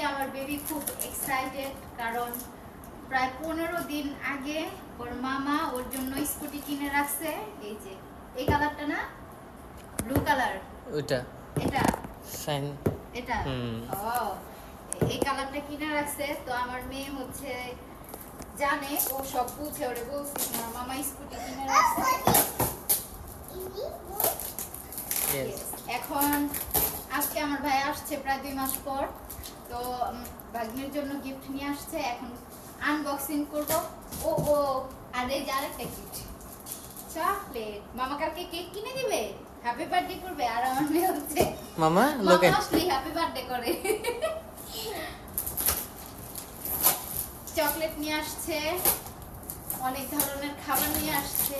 আজকে আমার বেবি খুব এক্সাইটেড কারণ প্রায় পনেরো দিন আগে ওর মামা ওর জন্য স্কুটি কিনে রাখছে। এই যে এই কালারটা না? ব্লু কালার ওইটা। এটা। সাইন এটা? ও এই কালারটা কিনে রাখছে। তো আমার মেয়ে হচ্ছে জানে ও সব বুঝে ওরে বলছি মামা স্কুটি কিনে রাখছে? এখন আজকে আমার ভাই আসছে প্রায় দুই মাস পর। তো ভাগ্নের জন্য গিফট নিয়ে আসছে এখন আনবক্সিং করব। ও ও আর এই যে আরেকটা গিফট চকলেট। মামা কালকে কেক কিনে দিবে? হ্যাপি বার্থডে করবে আর আমার মেয়ে হচ্ছে মামা লোকে। আসলেই হ্যাপি বার্থডে করে। চকলেট নিয়ে আসছে অনেক ধরনের খাবার নিয়ে আসছে।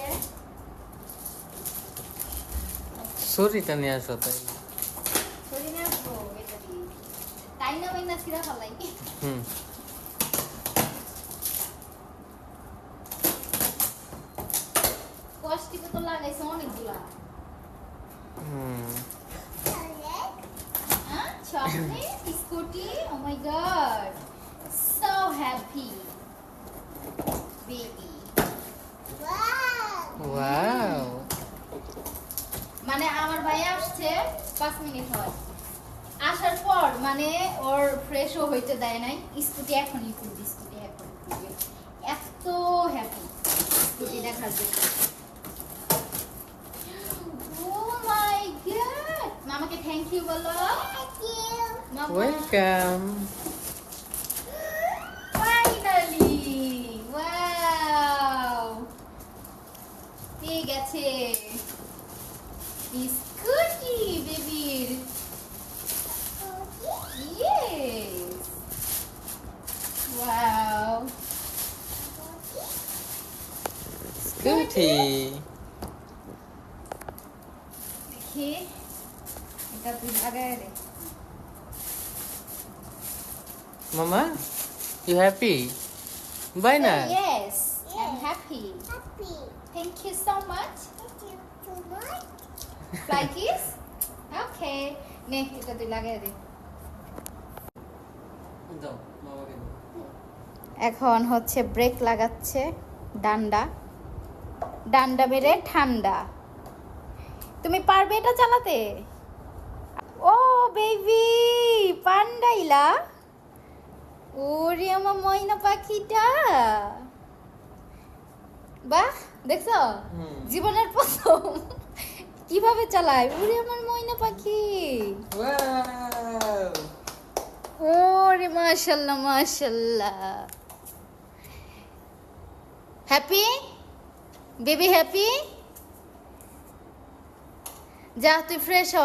ছুরিটা নিয়ে আসো তাই ধরে নিয়ে আসব এটা দিয়ে তাই না ওই না ছিঁড়া ফেলাই হুম। কষ্টিকে তো লাগাইছে অনেকগুলা। হুম। হ্যাঁ ও my god so happy baby মানে আমার ভাই আসছে পাঁচ মিনিট হয়। আসার পর মানে ওর ফ্রেশও হইতে দেয় নাই। স্কুটি এখনই খুলবি স্কুটি এখনই খুলবি। এত হ্যাপি স্কুটি দেখার জন্য। ও মাই গড মামাকে থ্যাংক ইউ বলো। ওয়েলকাম ফাইনালি ওয়াও পেয়ে গেছে স্কুটি Wow. Scooty. देखिए इतना पिघला गया रे Mama, you happy? Why not? Yes, yes, I'm happy. Happy. Thank you so much. Thank you so much. Fly kiss? okay. Ne, इतना पिघला गया रे. दो. এখন হচ্ছে ব্রেক লাগাচ্ছে ডান্ডা। ডান্ডা মেরে ঠান্ডা। তুমি পারবে এটা চালাতে? ও বেবি পান্ডাইলা। ওরে আমার ময়না পাখিটা। বাহ দেখছ? জীবনের প্রথম। কীভাবে চালায়? ওরে আমার ময়না পাখি। ওরে মাশাল্লাহ মাশাল্লাহ। হ্যাপি বেবি হ্যাপি যা তুই ফ্রেশ হ।